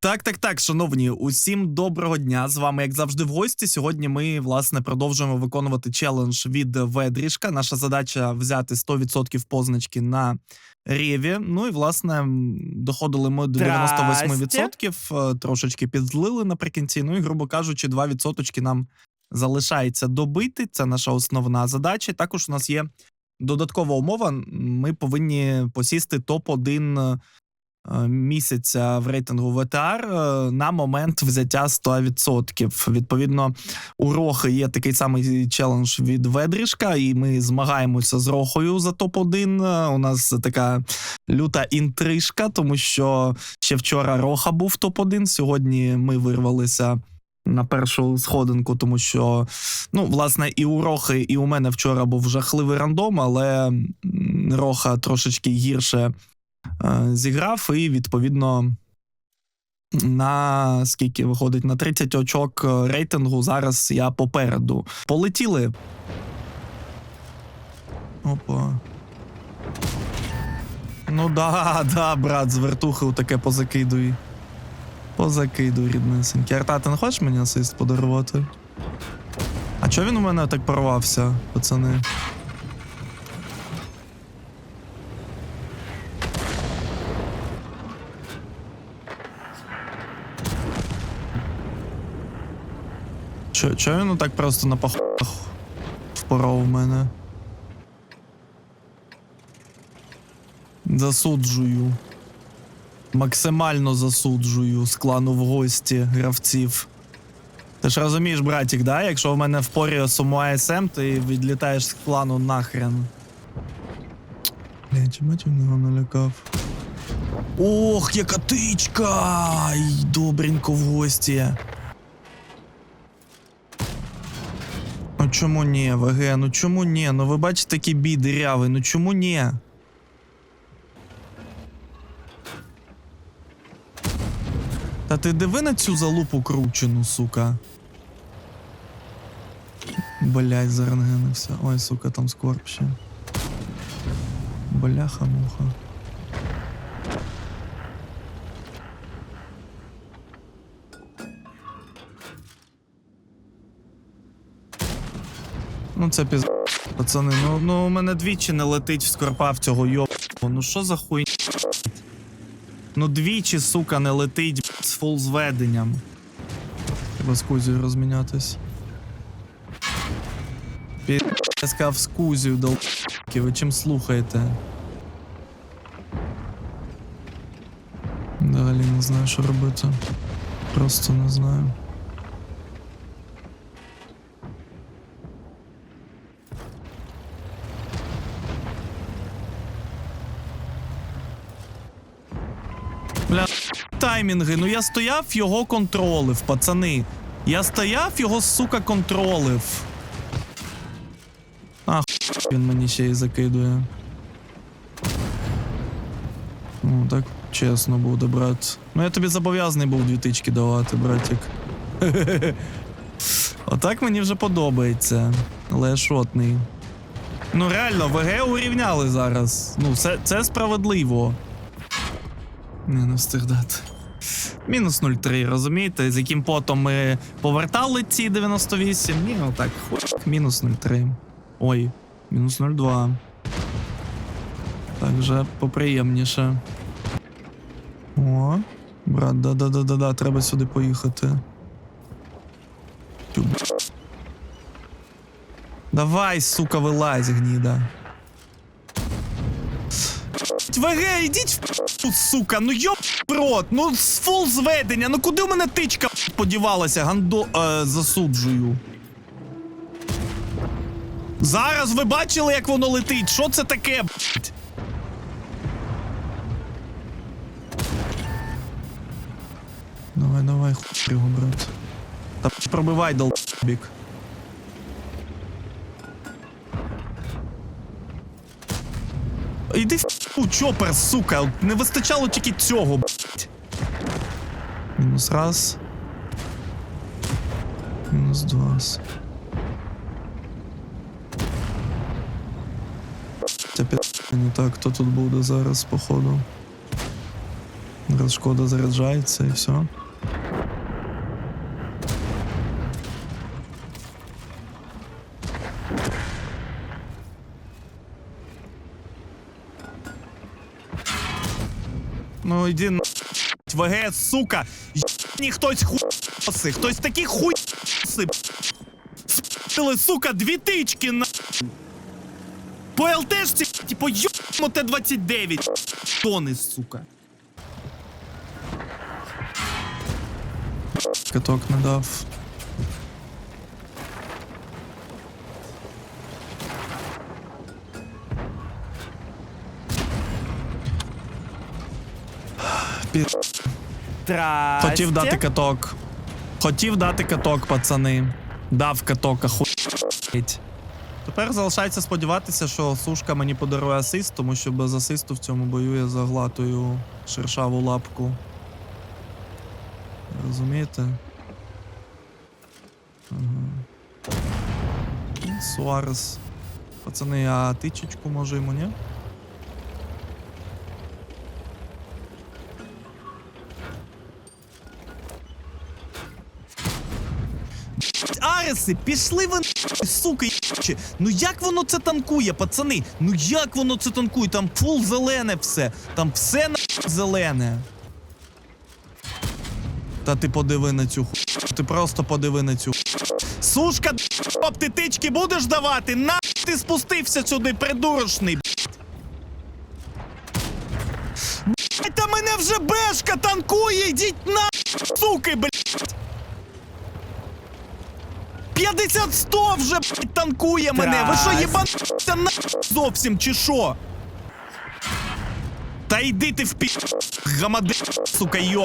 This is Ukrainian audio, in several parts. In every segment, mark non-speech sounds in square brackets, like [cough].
Так, так, так, шановні, усім доброго дня. З вами, як завжди, в гості. Сьогодні ми власне продовжуємо виконувати челендж від Ведрішка. Наша задача взяти 100% позначки на Реві. Ну і власне доходили ми до 98%, е, трошечки підзлили наприкінці. Ну і, грубо кажучи, 2% нам залишається добити. Це наша основна задача. Також у нас є додаткова умова. Ми повинні посісти топ-1 е, місяця в рейтингу ВТР е, на момент взяття 100%. Відповідно, у Рохи є такий самий челендж від Ведрішка, і ми змагаємося з Рохою за топ-1. Е, У нас така люта інтрижка, тому що ще вчора Роха був топ-1. Сьогодні ми вирвалися. На першу сходинку, тому що, ну, власне, і у Рохи, і у мене вчора був жахливий рандом, але Роха трошечки гірше е, зіграв, і відповідно на скільки виходить на 30 очок е, рейтингу. Зараз я попереду. Полетіли. Опа. Ну да, [laughs] да, брат, з вертухи таке позакидуй. Позакидуй, ріднесенький. Арта, ти не хочеш мені асист подарувати? А чого він у мене так порвався, пацани? Чо, він так просто на пахах впоров мене? Засуджую. Максимально засуджую з клану в гості гравців. Ти ж розумієш, братік, да? Якщо в мене в порі суму АСМ, ти відлітаєш з клану нахрен. Блять, мать він його налякав. Ох, яка тичка! Ай, добренько в гості. Ну чому ні, ВГ, ну чому ні? Ну ви бачите такі бій дирявий, ну чому ні? Та ти диви на цю залупу кручену, сука. Блять, зарангенився. Ой, сука, там скорб ще. Бляха-муха. Ну це піз... Пацани, ну, ну у мене двічі не летить в скорпа в цього йоб. Ну що за хуйня? Ну двічі, сука, не летить з фул зведенням. Треба з Кузію розмінятись. Пі... Я сказав з Кузію, ви чим слухаєте? Далі не знаю, що робити. Просто не знаю. Бля, таймінги. Ну я стояв, його контролив, пацани. Я стояв, його, сука, контролив. Ах, він мені ще й закидує. Ну, так чесно буде, брат. Ну я тобі зобов'язаний був дві тички давати, братик. [laughs] Отак мені вже подобається. Але шотний. Ну реально, ВГ урівняли зараз. Ну, це, це справедливо. Не, не встиг дати. Мінус 0,3, розумієте, з яким потом ми повертали ці 98. Ні, ну так, хуй, мінус 0,3. Ой, мінус 0,2. Так вже поприємніше. О, брат, да-да-да-да-да, треба сюди поїхати. Тю. Давай, сука, вилазь, гніда. ВГ, ідіть в п***у, сука, ну йоп рот, ну з фул зведення, ну куди в мене тичка подівалася, гандо е, засуджую. Зараз ви бачили, як воно летить? Що це таке, блядь? Давай, давай, хуй його, брат. Та пробивай, долбік. Іди в чопер, сука. Не вистачало тільки цього. Мінус раз. Мінус два. Не так, хто тут буде зараз, походу. Раз шкода заряджається і все. Йди на ВГ, сука! Ні хтось хуйоси, хтось такі хуйоси. Спили, сука, дві тички на. По ЛТшці, типу, йому Т-29. Тони, сука. Каток не Пі... Здрасте. Хотів дати каток. Хотів дати каток, пацани. Дав каток, ахуєть. Тепер залишається сподіватися, що сушка мені подарує асист, тому що без асисту в цьому бою я заглатую шершаву лапку. Розумієте? Ага. Суарес. Пацани, а тичечку може йому, ні? Ареси, пішли ви сука. Ну як воно це танкує, пацани? Ну як воно це танкує? Там фул зелене все. Там все на зелене. Та ти подиви на цю ху. Ти просто подиви на цю. Сушка, оп, ти тички будеш давати? На ти спустився сюди, придурочний. Блядь, Та мене вже бешка танкує, йдіть на суки, блядь. 50-100 вже блядь, танкує мене. Ви що, єбануться на зовсім чи що? Та йди ти в пі... гамади, сука, йо.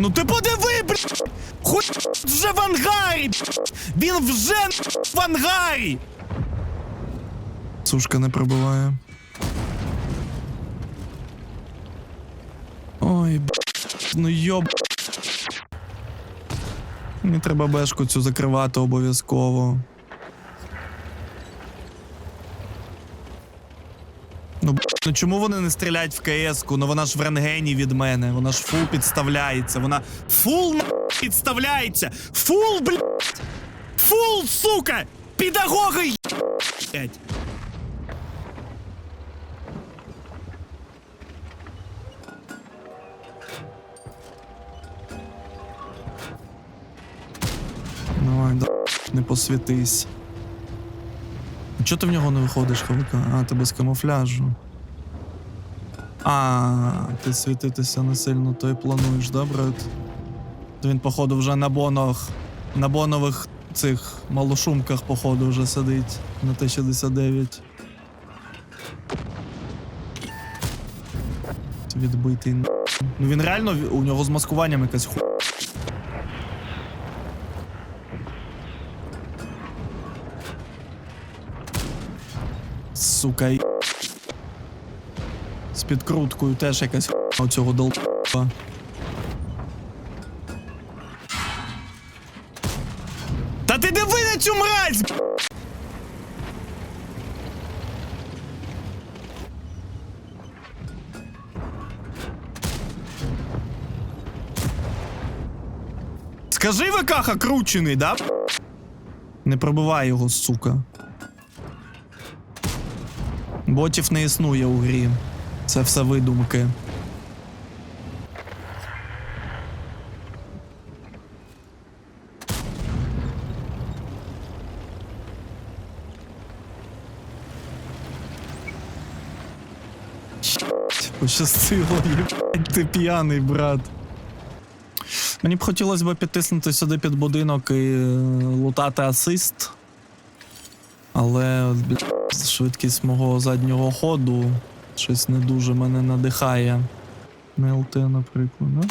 Ну ти подиви, блядь! Хуй вже в ангарі! блядь! Він вже в ангарі! Сушка не пробиває. Ой, б... ну йоб. Мені треба бешку цю закривати обов'язково. Ну, б... ну чому вони не стріляють в КС-ку? Ну вона ж в рентгені від мене. Вона ж фул підставляється. Вона фул на підставляється. Фул, блядь! Фул, сука! Педагоги, блядь! Не посвітись. Чого ти в нього не виходиш, Хавика? А, ти без камуфляжу. А, ти світитися не сильно, то і плануєш, да, брат? То він, походу, вже на бонах, на бонових цих малошумках, походу, вже сидить на Т-69. Відбитий. Ну він реально у нього з маскуванням якась ху. Сука. й- З підкруткою теж якась у цього долба. Та ти диви на цю мразь! Скажи Викаха кручений, да? Не пробивай його, сука. Ботів не існує у грі. Це все видумки. Пощастило, їбать, ти п'яний, брат. Мені б хотілося б підтиснути сюди під будинок і е, лутати асист. Але бля, швидкість мого заднього ходу щось не дуже мене надихає. На ЛТ, наприклад, да?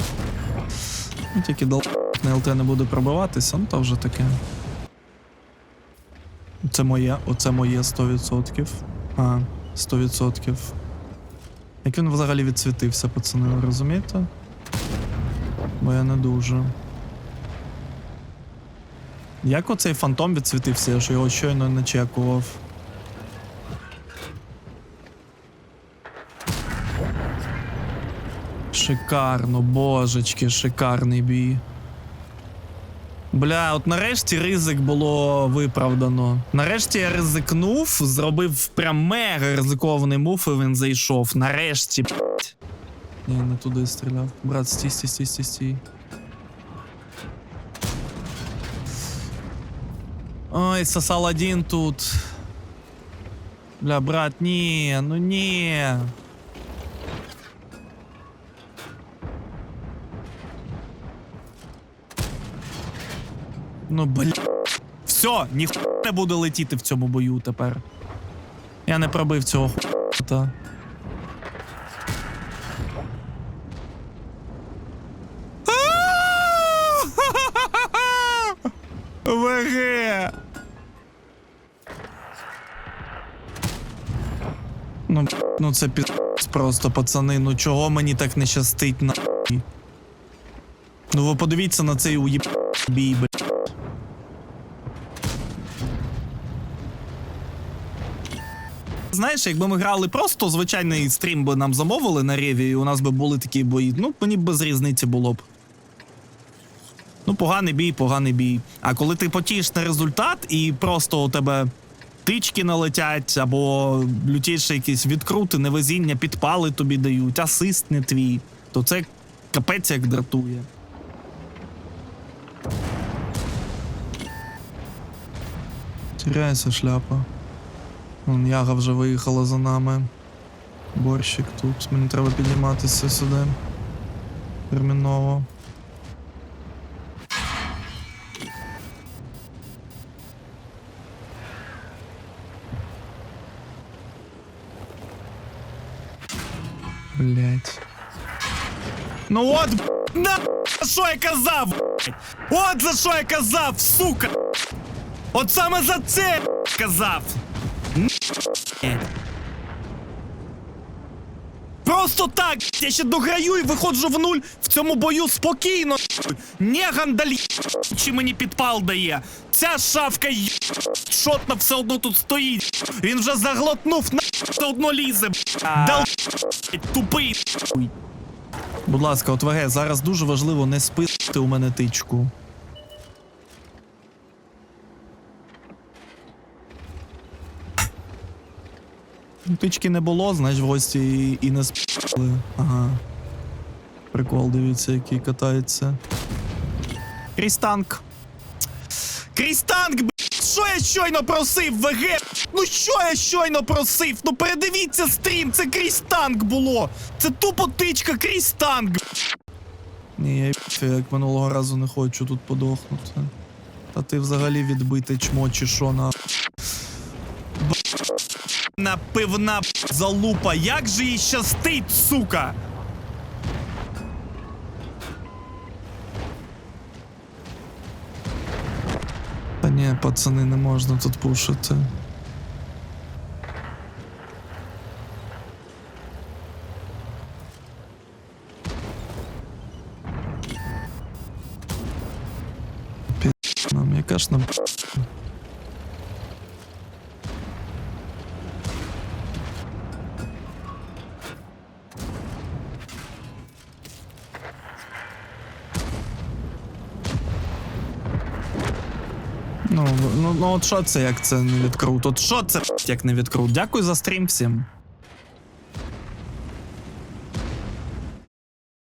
Ну, тільки дал на ЛТ не буде пробиватися, ну то вже таке. Це моє, оце моє 100%. А, 100%. Як він взагалі відсвітився, пацани, ви розумієте? Бо я не дуже. Як оцей фантом відсвітився, я ж його щойно не чекував. Шикарно, божечки, шикарний бій. Бля, от нарешті ризик було виправдано. Нарешті я ризикнув, зробив прям мега ризикований мув, і він зайшов. Нарешті. Ні, не туди стріляв. Брат, стій, стій, стій, стій, стій. Ой, сосал один тут. Бля, брат, ні, ну ні. Ну, бля. Все, ніхто не буде летіти в цьому бою тепер. Я не пробив цього хута. [laughs] ВГ. Ну, ну це пі... просто, пацани. Ну чого мені так не щастить на. Ну ви подивіться на цей уєб бій, бля. Знаєш, якби ми грали просто звичайний стрім би нам замовили на реві, і у нас би були такі бої. Ну, мені б без різниці було б. Ну, поганий бій, поганий бій. А коли ти потієш на результат і просто у тебе тички налетять, або лютіше якісь відкрути, невезіння, підпали тобі дають, асист не твій, то це капець як дратує. Теряється шляпа. Вон Яга вже виїхала за нами. Борщик тут. Мені треба підніматися сюди. Терміново. Блять. Ну от, б**, на що я казав? От за що я казав, сука! От саме за це б**, казав! Просто так, я ще дограю і виходжу в нуль в цьому бою спокійно. Не гандалі, чи мені підпал дає. Ця шавка є. Шотна все одно тут стоїть. Він вже заглотнув на все одно лізе. Дал тупий. Будь ласка, от ВГ, зараз дуже важливо не спити у мене тичку. Тички не було, значить в гості і, і не спали. Ага. Прикол, дивіться, який катається. Крістанк. Крістанк, б***ь! Що я щойно просив, ВГ? Ну що я щойно просив? Ну передивіться стрім, це крістанк було. Це тупо тичка крістанк. б***ь. Ні, я б***ь, як минулого разу не хочу тут подохнути. Та ти взагалі відбити чмо чи що на. Напивна залупа, як же їй щастить, сука! Та ні, пацани, не можна тут пушити. Пі... Нам, яка ж нам ну, ну от що це, як це не відкрут? От що це як не відкрут? Дякую за стрім всім.